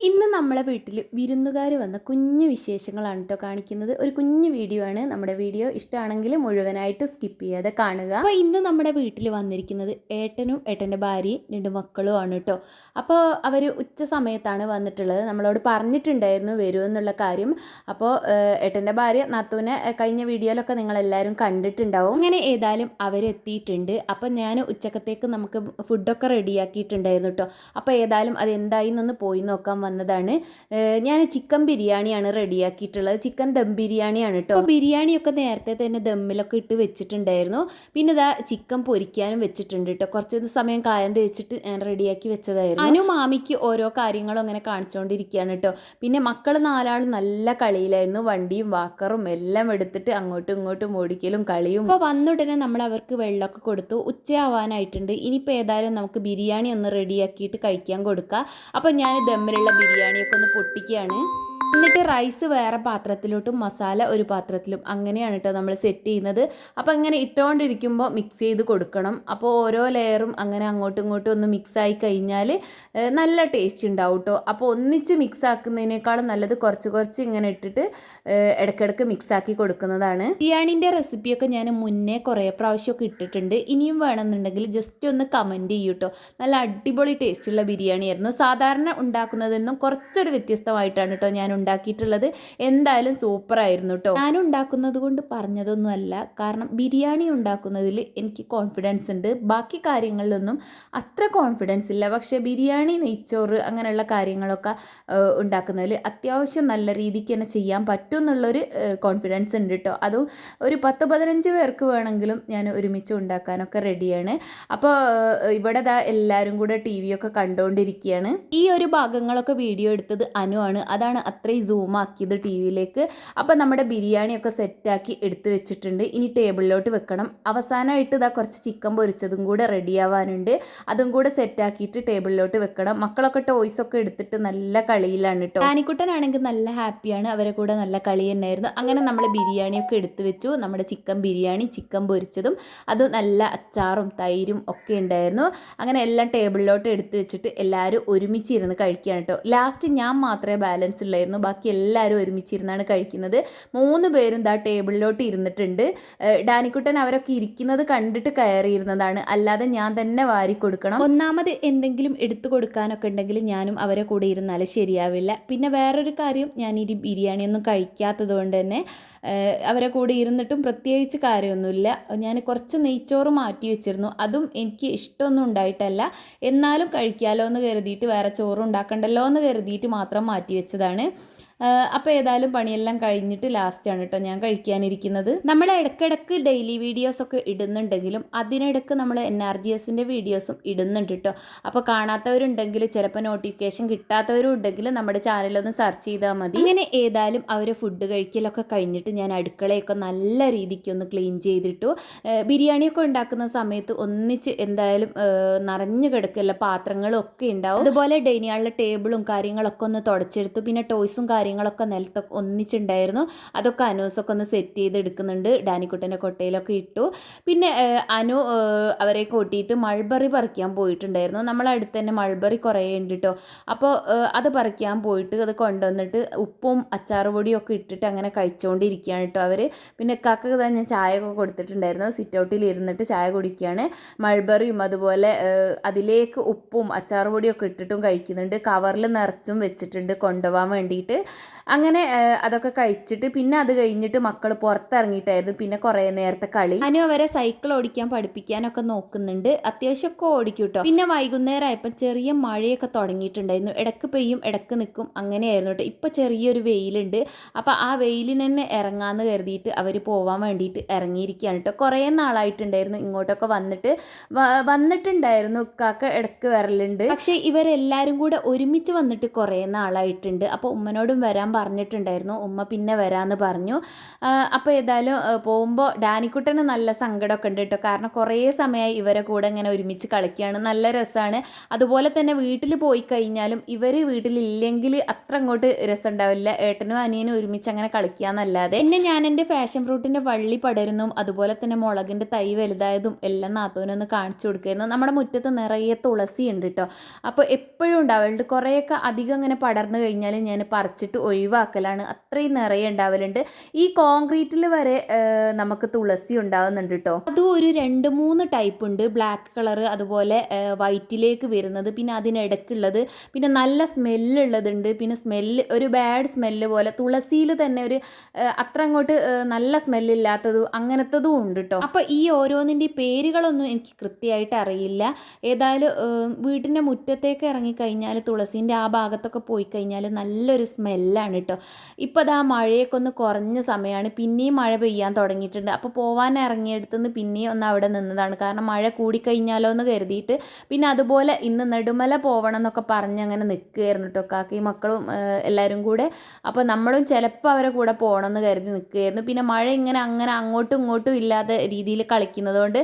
ഇന്ന് നമ്മളെ വീട്ടിൽ വിരുന്നുകാർ വന്ന കുഞ്ഞു വിശേഷങ്ങളാണ് കേട്ടോ കാണിക്കുന്നത്. ഒരു കുഞ്ഞു വീഡിയോ ആണ് നമ്മുടെ വീഡിയോ. ഇഷ്ടമാണെങ്കിൽ മുഴുവനായിട്ട് സ്കിപ്പ് ചെയ്യാതെ കാണുക. അപ്പോൾ ഇന്ന് നമ്മുടെ വീട്ടിൽ വന്നിരിക്കുന്നത് ഏട്ടനും ഏട്ടന്റെ ഭാര്യയും രണ്ട് മക്കളും ആണ് കേട്ടോ അപ്പോൾ അവർ ഉച്ച സമയത്താണ് വന്നിട്ടുള്ളത്. നമ്മളോട് പറഞ്ഞിട്ടുണ്ടായിരുന്നു എന്നുള്ള കാര്യം. അപ്പോൾ ഏട്ടന്റെ ഭാര്യ നാത്തൂനെ കഴിഞ്ഞ വീഡിയോയിലൊക്കെ നിങ്ങളെല്ലാവരും കണ്ടിട്ടുണ്ടാവും. അങ്ങനെ ഏതായാലും അവരെത്തിയിട്ടുണ്ട്. അപ്പോൾ ഞാൻ ഉച്ചക്കത്തേക്ക് നമുക്ക് ഫുഡൊക്കെ റെഡിയാക്കിയിട്ടുണ്ടായിരുന്നു കേട്ടോ അപ്പോൾ ഏതായാലും അത് എന്തായി എന്നൊന്ന് പോയി നോക്കാൻ വന്നതാണ്. ഞാൻ ചിക്കൻ ബിരിയാണിയാണ് റെഡിയാക്കിയിട്ടുള്ളത്. ചിക്കൻ ദം ബിരിയാണിയാണ് കേട്ടോ ബിരിയാണിയൊക്കെ നേരത്തെ തന്നെ ദമ്മിലൊക്കെ ഇട്ട് വെച്ചിട്ടുണ്ടായിരുന്നു. പിന്നെ ഇതാ ചിക്കൻ പൊരിക്കാനും വെച്ചിട്ടുണ്ട് കേട്ടോ കുറച്ച് സമയം കായം തേച്ചിട്ട് ഞാൻ റെഡിയാക്കി വെച്ചതായിരുന്നു. അനു മാമിക്ക് ഓരോ കാര്യങ്ങളും അങ്ങനെ കാണിച്ചുകൊണ്ടിരിക്കുകയാണ് കേട്ടോ പിന്നെ മക്കൾ നാലാളും നല്ല കളിയിലായിരുന്നു. വണ്ടിയും വാക്കറും എല്ലാം എടുത്തിട്ട് അങ്ങോട്ടും ഇങ്ങോട്ടും ഓടിക്കലും കളിയും. അപ്പോൾ വന്നുടനെ നമ്മൾ അവർക്ക് വെള്ളമൊക്കെ കൊടുത്തു. ഉച്ചയാവാനായിട്ടുണ്ട്. ഇനിയിപ്പോൾ ഏതായാലും നമുക്ക് ബിരിയാണി ഒന്ന് റെഡിയാക്കിയിട്ട് കഴിക്കാൻ കൊടുക്കുക അപ്പോൾ ഞാൻ ദമ്മിലുള്ള ബിരിയാണിയൊക്കെ ഒന്ന് പൊട്ടിക്കുകയാണ്. എന്നിട്ട് റൈസ് വേറെ പാത്രത്തിലോട്ടും മസാല ഒരു പാത്രത്തിലും അങ്ങനെയാണ് കേട്ടോ നമ്മൾ സെറ്റ് ചെയ്യുന്നത്. അപ്പോൾ ഇങ്ങനെ ഇട്ടുകൊണ്ടിരിക്കുമ്പോൾ മിക്സ് ചെയ്ത് കൊടുക്കണം. അപ്പോൾ ഓരോ ലെയറും അങ്ങനെ അങ്ങോട്ടും ഇങ്ങോട്ടും ഒന്ന് മിക്സ് ആയി കഴിഞ്ഞാൽ നല്ല ടേസ്റ്റ് ഉണ്ടാവും കേട്ടോ അപ്പോൾ ഒന്നിച്ച് മിക്സ് ആക്കുന്നതിനേക്കാളും നല്ലത് കുറച്ച് കുറച്ച് ഇങ്ങനെ ഇട്ടിട്ട് ഇടയ്ക്കിടയ്ക്ക് മിക്സ് ആക്കി കൊടുക്കുന്നതാണ്. ബിരിയാണിന്റെ റെസിപ്പിയൊക്കെ ഞാൻ മുന്നേ കുറേ പ്രാവശ്യമൊക്കെ ഇട്ടിട്ടുണ്ട്. ഇനിയും വേണമെന്നുണ്ടെങ്കിൽ ജസ്റ്റ് ഒന്ന് കമന്റ് ചെയ്യൂ കേട്ടോ നല്ല അടിപൊളി ടേസ്റ്റുള്ള ബിരിയാണിയായിരുന്നു. സാധാരണ ഉണ്ടാക്കുന്നതിൽ നിന്നും കുറച്ചൊരു വ്യത്യസ്തമായിട്ടാണ് കേട്ടോ ഞാൻ ഉണ്ടാക്കിയിട്ടുള്ളത്. എന്തായാലും സൂപ്പർ ആയിരുന്നു കേട്ടോ ഞാൻ ഉണ്ടാക്കുന്നത് കൊണ്ട് പറഞ്ഞതൊന്നുമല്ല. കാരണം ബിരിയാണി ഉണ്ടാക്കുന്നതിൽ എനിക്ക് കോൺഫിഡൻസ് ഉണ്ട്. ബാക്കി കാര്യങ്ങളിലൊന്നും അത്ര കോൺഫിഡൻസ് ഇല്ല. പക്ഷേ ബിരിയാണി നെയ്ച്ചോറ് അങ്ങനെയുള്ള കാര്യങ്ങളൊക്കെ ഉണ്ടാക്കുന്നതിൽ അത്യാവശ്യം നല്ല രീതിക്ക് തന്നെ ചെയ്യാൻ പറ്റും എന്നുള്ളൊരു കോൺഫിഡൻസ് ഉണ്ട് കേട്ടോ അതും ഒരു പത്ത് പതിനഞ്ച് പേർക്ക് വേണമെങ്കിലും ഞാൻ ഒരുമിച്ച് ഉണ്ടാക്കാനൊക്കെ റെഡിയാണ് അപ്പോൾ ഇവിടെ ദാ എല്ലാവരും കൂടെ ടി വി ഒക്കെ കണ്ടുകൊണ്ടിരിക്കുകയാണ് ഈ ഒരു ഭാഗങ്ങളൊക്കെ വീഡിയോ എടുത്തത് അനുവാണ് അതാണ് അതാണ് അത്രയും സൂം ആക്കിയത് ടി വിയിലേക്ക് അപ്പോൾ നമ്മുടെ ബിരിയാണിയൊക്കെ സെറ്റാക്കി എടുത്തു വെച്ചിട്ടുണ്ട്. ഇനി ടേബിളിലോട്ട് വെക്കണം. അവസാനമായിട്ട് ഇതാ കുറച്ച് ചിക്കൻ പൊരിച്ചതും കൂടെ റെഡിയാവാനുണ്ട് അതും കൂടെ സെറ്റാക്കിയിട്ട് ടേബിളിലോട്ട് വെക്കണം. മക്കളൊക്കെ ടോയ്സ് ഒക്കെ എടുത്തിട്ട് നല്ല കളിയിലാണ് കേട്ടോ ആനിക്കുട്ടനാണെങ്കിൽ നല്ല ഹാപ്പിയാണ്. അവരെ കൂടെ നല്ല കളി തന്നെയായിരുന്നു. അങ്ങനെ നമ്മൾ ബിരിയാണിയൊക്കെ എടുത്തു വെച്ചു. നമ്മുടെ ചിക്കൻ ബിരിയാണി ചിക്കൻ പൊരിച്ചതും അത് നല്ല അച്ചാറും തൈരും ഒക്കെ ഉണ്ടായിരുന്നു. അങ്ങനെ എല്ലാം ടേബിളിലോട്ട് എടുത്ത് വെച്ചിട്ട് എല്ലാവരും ഒരുമിച്ചിരുന്ന് കഴിക്കുകയാണ് കേട്ടോ ലാസ്റ്റ് ഞാൻ മാത്രമേ ബാലൻസ് ഉള്ളായിരുന്നു. ബാക്കി എല്ലാവരും ഒരുമിച്ചിരുന്നാണ് കഴിക്കുന്നത്. മൂന്ന് പേരും ദാ ടേബിളിലോട്ട് ഇരുന്നിട്ടുണ്ട്. ഡാനിക്കുട്ടൻ അവരൊക്കെ ഇരിക്കുന്നത് കണ്ടിട്ട് കയറിയിരുന്നതാണ്. അല്ലാതെ ഞാൻ തന്നെ വാരി കൊടുക്കണം. ഒന്നാമത് എന്തെങ്കിലും എടുത്തു കൊടുക്കാനൊക്കെ ഉണ്ടെങ്കിൽ ഞാനും അവരെ കൂടെ ഇരുന്നാൽ ശരിയാവില്ല. പിന്നെ വേറൊരു കാര്യം ഞാൻ ഈ ബിരിയാണിയൊന്നും കഴിക്കാത്തത് കൊണ്ട് തന്നെ അവരെ കൂടെ ഇരുന്നിട്ടും പ്രത്യേകിച്ച് കാര്യമൊന്നുമില്ല. ഞാൻ കുറച്ച് നെയ്ച്ചോറ് മാറ്റി വെച്ചിരുന്നു. അതും എനിക്ക് ഇഷ്ടമൊന്നും ഉണ്ടായിട്ടല്ല. എന്നാലും കഴിക്കാമല്ലോ എന്ന് കരുതിയിട്ട് വേറെ ചോറ് ഉണ്ടാക്കണ്ടല്ലോ എന്ന് കരുതിയിട്ട് മാത്രം മാറ്റി വെച്ചതാണ്. അപ്പോൾ ഏതായാലും പണിയെല്ലാം കഴിഞ്ഞിട്ട് ലാസ്റ്റാണ് കേട്ടോ ഞാൻ കഴിക്കാനിരിക്കുന്നത്. നമ്മൾ ഇടയ്ക്കിടയ്ക്ക് ഡെയിലി വീഡിയോസ് ഒക്കെ ഇടുന്നുണ്ടെങ്കിലും അതിനിടയ്ക്ക് നമ്മൾ എൻ ആർ ജി എസിന്റെ വീഡിയോസും ഇടുന്നുണ്ട് കേട്ടോ അപ്പോൾ കാണാത്തവരുണ്ടെങ്കിൽ ചിലപ്പോൾ നോട്ടിഫിക്കേഷൻ കിട്ടാത്തവരും ഉണ്ടെങ്കിൽ നമ്മുടെ ചാനലൊന്ന് സെർച്ച് ചെയ്താൽ മതി. ഇങ്ങനെ ഏതായാലും അവർ ഫുഡ് കഴിക്കലൊക്കെ കഴിഞ്ഞിട്ട് ഞാൻ അടുക്കളയൊക്കെ നല്ല രീതിക്ക് ഒന്ന് ക്ലീൻ ചെയ്തിട്ടു. ബിരിയാണിയൊക്കെ ഉണ്ടാക്കുന്ന സമയത്ത് ഒന്നിച്ച് എന്തായാലും നിറഞ്ഞു കിടക്കല്ല പാത്രങ്ങളും ഒക്കെ ഉണ്ടാവും. അതുപോലെ ഡൈനിയാളിലെ ടേബിളും കാര്യങ്ങളൊക്കെ ഒന്ന് തുടച്ചെടുത്തു. പിന്നെ ടോയ്സും കാര്യങ്ങളൊക്കെ നിലത്തൊക്കെ ഒന്നിച്ചുണ്ടായിരുന്നു. അതൊക്കെ അനൂസൊക്കെ ഒന്ന് സെറ്റ് ചെയ്ത് എടുക്കുന്നുണ്ട് ഡാനിക്കുട്ടന്റെ കൊട്ടയിലൊക്കെ ഇട്ടു. പിന്നെ അനു അവരെ കൂട്ടിയിട്ട് മൾബറി പറിക്കാൻ പോയിട്ടുണ്ടായിരുന്നു. നമ്മളടുത്ത് തന്നെ മൾബറി കുറേ ഉണ്ട് കേട്ടോ അപ്പോൾ അത് പറിക്കാൻ പോയിട്ട് അത് കൊണ്ടുവന്നിട്ട് ഉപ്പും അച്ചാറ് പൊടിയും ഒക്കെ ഇട്ടിട്ട് അങ്ങനെ കഴിച്ചുകൊണ്ടിരിക്കുകയാണ് കേട്ടോ അവർ പിന്നെ കാക്കക്ക് തന്നെ ചായ ഒക്കെ കൊടുത്തിട്ടുണ്ടായിരുന്നു. സിറ്റ് ഔട്ടിൽ ഇരുന്നിട്ട് ചായ കുടിക്കുകയാണ്. മൾബറിയും അതുപോലെ അതിലേക്ക് ഉപ്പും അച്ചാറ് പൊടിയൊക്കെ ഇട്ടിട്ടും കഴിക്കുന്നുണ്ട്. കവറിൽ നിറച്ചും വെച്ചിട്ടുണ്ട് കൊണ്ടുപോകാൻ വേണ്ടിയിട്ട്. അങ്ങനെ അതൊക്കെ കഴിച്ചിട്ട് പിന്നെ അത് കഴിഞ്ഞിട്ട് മക്കൾ പുറത്തിറങ്ങിയിട്ടായിരുന്നു പിന്നെ കുറേ നേരത്തെ കളി. അനു അവരെ സൈക്കിൾ ഓടിക്കാൻ പഠിപ്പിക്കാനൊക്കെ നോക്കുന്നുണ്ട്. അത്യാവശ്യമൊക്കെ കേട്ടോ പിന്നെ വൈകുന്നേരം ആയപ്പോൾ ചെറിയ മഴയൊക്കെ തുടങ്ങിയിട്ടുണ്ടായിരുന്നു. ഇടയ്ക്ക് പെയ്യും ഇടയ്ക്ക് നിൽക്കും അങ്ങനെയായിരുന്നു കേട്ടോ. ഇപ്പോൾ ചെറിയൊരു വെയിലുണ്ട്. അപ്പോൾ ആ വെയിലിന് തന്നെ ഇറങ്ങാമെന്ന് കരുതിയിട്ട് അവർ പോവാൻ വേണ്ടിയിട്ട് ഇറങ്ങിയിരിക്കുകയാണ് കേട്ടോ. കുറേ നാളായിട്ടുണ്ടായിരുന്നു ഇങ്ങോട്ടൊക്കെ വന്നിട്ട്. വന്നിട്ടുണ്ടായിരുന്നു കാക്ക ഇടയ്ക്ക് വരലുണ്ട്. പക്ഷേ ഇവരെല്ലാവരും കൂടെ ഒരുമിച്ച് വന്നിട്ട് കുറേ നാളായിട്ടുണ്ട്. അപ്പോൾ ഉമ്മനോടും വരാൻ പറഞ്ഞിട്ടുണ്ടായിരുന്നു. ഉമ്മ പിന്നെ വരാമെന്ന് പറഞ്ഞു. അപ്പോൾ ഏതായാലും പോകുമ്പോൾ ഡാനിക്കുട്ടന് നല്ല സങ്കടമൊക്കെ ഉണ്ട് കേട്ടോ. കാരണം കുറേ സമയമായി ഇവരെ കൂടെ ഇങ്ങനെ ഒരുമിച്ച് കളിക്കുകയാണ്. നല്ല രസമാണ്. അതുപോലെ തന്നെ വീട്ടിൽ പോയി കഴിഞ്ഞാലും ഇവർ വീട്ടിലില്ലെങ്കിൽ അത്ര അങ്ങോട്ട് രസം ഉണ്ടാവില്ല ഏട്ടനും അനിയനും ഒരുമിച്ച് അങ്ങനെ കളിക്കുക എന്നല്ലാതെ പിന്നെ ഞാൻ എന്റെ ഫാഷൻ ഫ്രൂട്ടിന്റെ വള്ളി പടരുന്നതും അതുപോലെ തന്നെ മുളകിന്റെ തൈ വലുതായതും എല്ലാം നാത്തോനൊന്ന് കാണിച്ചു കൊടുക്കുമായിരുന്നു നമ്മുടെ മുറ്റത്ത് നിറയെ തുളസി ഉണ്ട് കേട്ടോ. അപ്പോൾ എപ്പോഴും ഉണ്ടാവലുണ്ട് കുറേയൊക്കെ അധികം ഇങ്ങനെ പടർന്നു കഴിഞ്ഞാൽ ഞാൻ പറിച്ചിട്ട് ഒഴിവാക്കലാണ്. അത്രയും നിറയെ ഉണ്ടാവലുണ്ട്. ഈ കോൺക്രീറ്റിൽ വരെ നമുക്ക് തുളസി ഉണ്ടാവുന്നുണ്ട് കേട്ടോ അതും ഒരു രണ്ട് മൂന്ന് ടൈപ്പ് ഉണ്ട്. ബ്ലാക്ക് കളർ അതുപോലെ വൈറ്റിലേക്ക് വരുന്നത് പിന്നെ അതിനിടയ്ക്കുള്ളത് പിന്നെ നല്ല സ്മെല്ലുള്ളതുണ്ട് പിന്നെ സ്മെല്ല് ഒരു ബാഡ് സ്മെല്ല് പോലെ. തുളസിയിൽ തന്നെ ഒരു അത്ര അങ്ങോട്ട് നല്ല സ്മെല്ലില്ലാത്തതും അങ്ങനത്തതും ഉണ്ട് കേട്ടോ അപ്പോൾ ഈ ഓരോന്നിന്റെ പേരുകളൊന്നും എനിക്ക് കൃത്യമായിട്ട് അറിയില്ല. ഏതായാലും വീട്ടിന്റെ മുറ്റത്തേക്ക് ഇറങ്ങിക്കഴിഞ്ഞാൽ തുളസീന്റെ ആ ഭാഗത്തൊക്കെ പോയി കഴിഞ്ഞാൽ നല്ലൊരു സ്മെല്ലാണ് കേട്ടോ ഇപ്പോൾ അത് ആ മഴയൊക്കെ ഒന്ന് കുറഞ്ഞ സമയമാണ് പിന്നെയും മഴ പെയ്യാൻ തുടങ്ങിയിട്ടുണ്ട്. അപ്പോൾ പോവാൻ ഇറങ്ങിയെടുത്തുനിന്ന് പിന്നെയും ഒന്ന് അവിടെ നിന്നതാണ്. കാരണം മഴ കൂടിക്കഴിഞ്ഞാലോ എന്ന് കരുതിയിട്ട് പിന്നെ അതുപോലെ ഇന്ന് നെടുമല പോകണം എന്നൊക്കെ പറഞ്ഞ് അങ്ങനെ നിൽക്കുകയായിരുന്നു കേട്ടോ കാക്കി മക്കളും എല്ലാവരും കൂടെ. അപ്പോൾ നമ്മളും ചിലപ്പോൾ അവരെ കൂടെ പോകണമെന്ന് കരുതി നിൽക്കുകയായിരുന്നു. പിന്നെ മഴ ഇങ്ങനെ അങ്ങനെ അങ്ങോട്ടും ഇങ്ങോട്ടും ഇല്ലാത്ത രീതിയിൽ കളിക്കുന്നതുകൊണ്ട്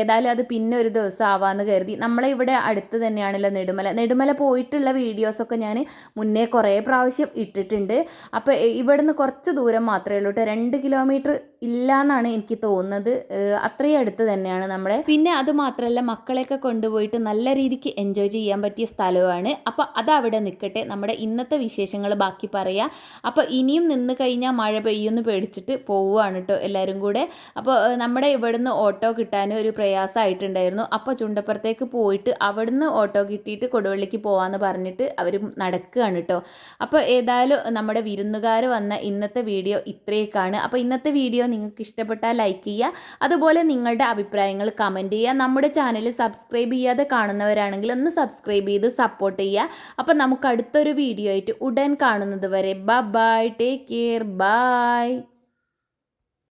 ഏതായാലും അത് പിന്നെ ഒരു ദിവസം ആവാമെന്ന് കരുതി. നമ്മളെ ഇവിടെ അടുത്ത് തന്നെയാണല്ലോ നെടുമല. നെടുമല പോയിട്ടുള്ള വീഡിയോസൊക്കെ ഞാൻ മുന്നേ കുറേ പ്രാവശ്യം ഇട്ടിട്ടുണ്ട്. അപ്പോൾ ഇവിടുന്ന് കുറച്ച് ദൂരം മാത്രമേ ഉള്ളൂ കേട്ടോ. രണ്ട് കിലോമീറ്റർ ഇല്ല എന്നാണ് എനിക്ക് തോന്നുന്നത്. അത്രയും അടുത്ത് തന്നെയാണ് നമ്മുടെ. പിന്നെ അത് മാത്രമല്ല മക്കളെയൊക്കെ കൊണ്ടുപോയിട്ട് നല്ല രീതിക്ക് എൻജോയ് ചെയ്യാൻ പറ്റിയ സ്ഥലമാണ് അപ്പോൾ അതവിടെ നിൽക്കട്ടെ നമ്മുടെ ഇന്നത്തെ വിശേഷങ്ങൾ ബാക്കി പറയാം. അപ്പോൾ ഇനിയും നിന്ന് കഴിഞ്ഞാൽ മഴ പെയ്യുമെന്ന് പേടിച്ചിട്ട് പോവുകയാണ് കേട്ടോ എല്ലാവരും കൂടെ. അപ്പോൾ നമ്മുടെ ഇവിടുന്ന് ഓട്ടോ കിട്ടാനും ഒരു പ്രയാസമായിട്ടുണ്ടായിരുന്നു. അപ്പോൾ ചുണ്ടപ്പുറത്തേക്ക് പോയിട്ട് അവിടുന്ന് ഓട്ടോ കിട്ടിയിട്ട് കൊടുവള്ളിക്ക് പോകാമെന്ന് പറഞ്ഞിട്ട് അവർ നടക്കുകയാണ് കേട്ടോ അപ്പോൾ ഏതായാലും നമ്മുടെ വിരുന്നുകാർ വന്ന ഇന്നത്തെ വീഡിയോ ഇത്രയൊക്കെയാണ്. അപ്പോൾ ഇന്നത്തെ വീഡിയോ നിങ്ങൾക്ക് ഇഷ്ടപ്പെട്ടാൽ ലൈക്ക് ചെയ്യുക. അതുപോലെ നിങ്ങളുടെ അഭിപ്രായങ്ങൾ കമന്റ് ചെയ്യുക. നമ്മുടെ ചാനൽ സബ്സ്ക്രൈബ് ചെയ്യാതെ കാണുന്നവരാണെങ്കിൽ ഒന്ന് സബ്സ്ക്രൈബ് ചെയ്ത് സപ്പോർട്ട് ചെയ്യുക. അപ്പോൾ നമുക്ക് അടുത്തൊരു വീഡിയോ ആയിട്ട് ഉടൻ കാണുന്നത് വരെ. Bye take care bye